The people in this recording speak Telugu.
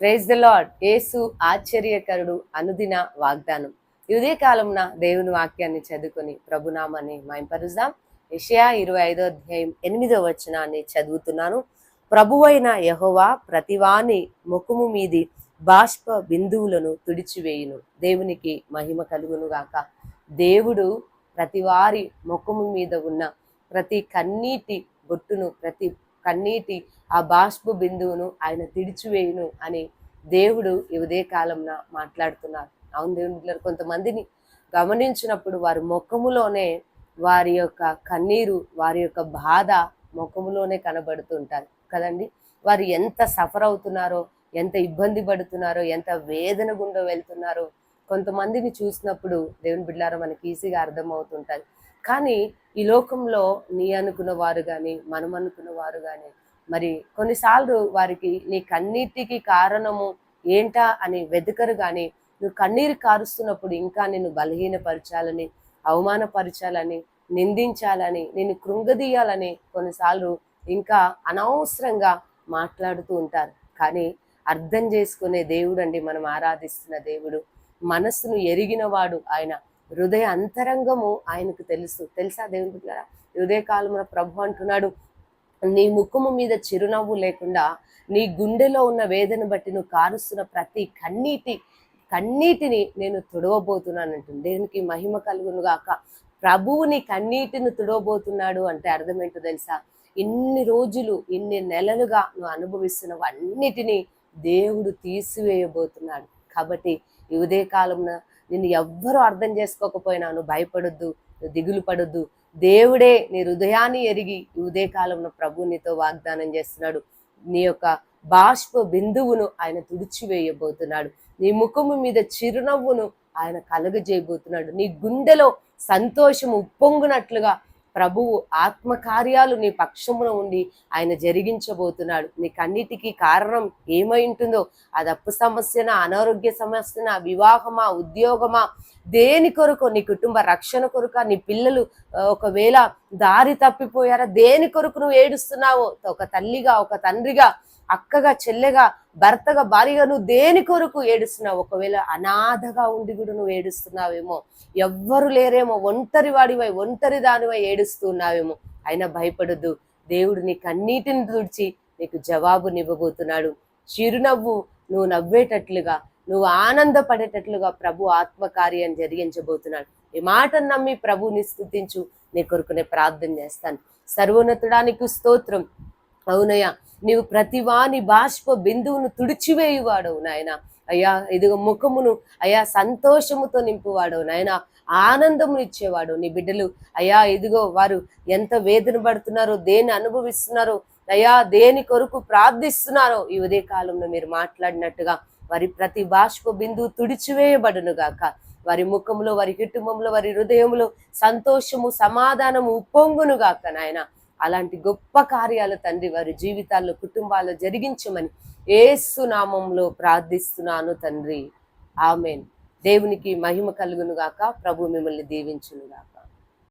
ప్రేజ్ ద లాడ్ యేసు ఆశ్చర్యకరుడు అనుదిన వాగ్దానం. ఇదే కాలంన దేవుని వాక్యాన్ని చదువుకొని ప్రభునామాన్ని మైంపరుద్దాం విషయా ఇరవై ఐదో అధ్యాయం ఎనిమిదో వచనాన్ని చదువుతున్నాను. ప్రభువైన యహోవా ప్రతివాని ముఖము మీది బాష్ప బిందువులను తుడిచివేయును. దేవునికి మహిమ కలుగునుగాక దేవుడు ప్రతివారి ముఖము మీద ఉన్న ప్రతి కన్నీటి బొట్టును ప్రతి కన్నీటి ఆ బాష్ప బిందువును ఆయన తిడిచివేయును అని దేవుడు ఈ ఉదయ కాలంన మాట్లాడుతున్నారు. అవును దేవుని కొంతమందిని గమనించినప్పుడు వారి ముఖములోనే వారి యొక్క కన్నీరు వారి యొక్క బాధ ముఖములోనే కనబడుతుంటారు కదండి? వారు ఎంత సఫర్ అవుతున్నారో ఎంత ఇబ్బంది పడుతున్నారో ఎంత వేదన గుండా వెళ్తున్నారో కొంతమందిని చూసినప్పుడు దేవుని బిడ్డారో మనకి ఈజీగా అర్థమవుతుంటుంది కానీ ఈ లోకంలో నీ అనుకున్న వారు కానీ మనం అనుకున్న వారు కానీ మరి కొన్నిసార్లు వారికి నీ కన్నీటికి కారణము ఏంటా అని వెతకరు కానీ నువ్వు కన్నీరు కారుస్తున్నప్పుడు ఇంకా నిన్ను బలహీనపరచాలని అవమానపరచాలని నిందించాలని నిన్ను కృంగదీయాలని కొన్నిసార్లు ఇంకా అనవసరంగా మాట్లాడుతూ ఉంటారు. కానీ అర్థం చేసుకునే దేవుడు అండి మనం ఆరాధిస్తున్న దేవుడు. మనస్సును ఎరిగినవాడు ఆయన. హృదయ అంతరంగము ఆయనకు తెలుసు. తెలుసా దేవుని బిడ్డలారా? హృదయ కాలమున ప్రభు అంటున్నాడు నీ ముఖము మీద చిరునవ్వు లేకుండా నీ గుండెలో ఉన్న వేదన బట్టి నువ్వు కారుస్తున్న ప్రతి కన్నీటి కన్నీటిని నేను తుడవబోతున్నాను అంటుంది. దేవునికి మహిమ కలుగును గాక. ప్రభువు నీ కన్నీటిని తుడవబోతున్నాడు అంటే అర్థమేంటో తెలుసా? ఇన్ని రోజులు ఇన్ని నెలలుగా నువ్వు అనుభవిస్తున్నవన్నిటినీ దేవుడు తీసివేయబోతున్నాడు. కాబట్టి ఈ ఉదయకాలంలో నిన్ను ఎవ్వరూ అర్థం చేసుకోకపోయినా నువ్వు భయపడొద్దు నువ్వు దిగులు పడొద్దు. దేవుడే నీ హృదయాన్ని ఎరిగి ఈ ఉదయ కాలంలో ప్రభు నీతో వాగ్దానం చేస్తున్నాడు. నీ యొక్క బాష్ప బిందువును ఆయన తుడిచివేయబోతున్నాడు. నీ ముఖము మీద చిరునవ్వును ఆయన కలుగజేయబోతున్నాడు. నీ గుండెలో సంతోషం ఉప్పొంగునట్లుగా ప్రభువు ఆత్మకార్యాలు నీ పక్షమున ఉండి ఆయన జరిగించబోతున్నాడు. నీకన్నిటికీ కారణం ఏమై ఉంటుందో అది అప్పు సమస్యన అనారోగ్య సమస్యన వివాహమా ఉద్యోగమా దేని కొరకు నీ కుటుంబ రక్షణ కొరక నీ పిల్లలు ఒకవేళ దారి తప్పిపోయారా దేని కొరకు నువ్వు ఏడుస్తున్నావో ఒక తల్లిగా ఒక తండ్రిగా అక్కగా చెల్లెగా భర్తగా భార్యగా నువ్వు దేని కొరకు ఏడుస్తున్నావు? ఒకవేళ అనాథగా ఉండి కూడా నువ్వు ఏడుస్తున్నావేమో ఎవ్వరు లేరేమో ఒంటరి వాడివై ఒంటరి దానివై ఏడుస్తున్నావేమో అయినా భయపడొద్దు. దేవుడు నీ కన్నీటిని తుడిచి నీకు జవాబునివ్వబోతున్నాడు. చిరునవ్వు నువ్వు నవ్వేటట్లుగా నువ్వు ఆనందపడేటట్లుగా ప్రభు ఆత్మకార్యం జరిగించబోతున్నాడు. ఈ మాటను నమ్మి ప్రభుని స్థుతించు నీ కొరకునే ప్రార్థన చేస్తాను. సర్వోన్నతుడానికి స్తోత్రం. అవునయ్యా నీవు ప్రతివాని బాష్ప బిందువును తుడిచివేయువాడవు నాయన. అయ్యా ఇదిగో ముఖమును అయ్యా సంతోషముతో నింపువాడవు నాయన. ఆనందమును ఇచ్చేవాడు నీ బిడ్డలు. అయ్యా ఇదిగో వారు ఎంత వేదన పడుతున్నారో దేని అనుభవిస్తున్నారో అయ్యా దేని కొరకు ప్రార్థిస్తున్నారో ఈ ఉదయ కాలంలో మీరు మాట్లాడినట్టుగా వారి ప్రతి బాష్ప బిందువు తుడిచివేయబడును గాక. వారి ముఖంలో వారి కుటుంబంలో వారి హృదయంలో సంతోషము సమాధానము ఉప్పొంగును గాక నాయన. అలాంటి గొప్ప కార్యాలు తండ్రి వారి జీవితాల్లో కుటుంబాల్లో జరిగించమని ఏసునామంలో ప్రార్థిస్తున్నాను తండ్రి. ఆమెన్. దేవునికి మహిమ కలుగునుగాక. ప్రభు మిమ్మల్ని దీవించునుగాక.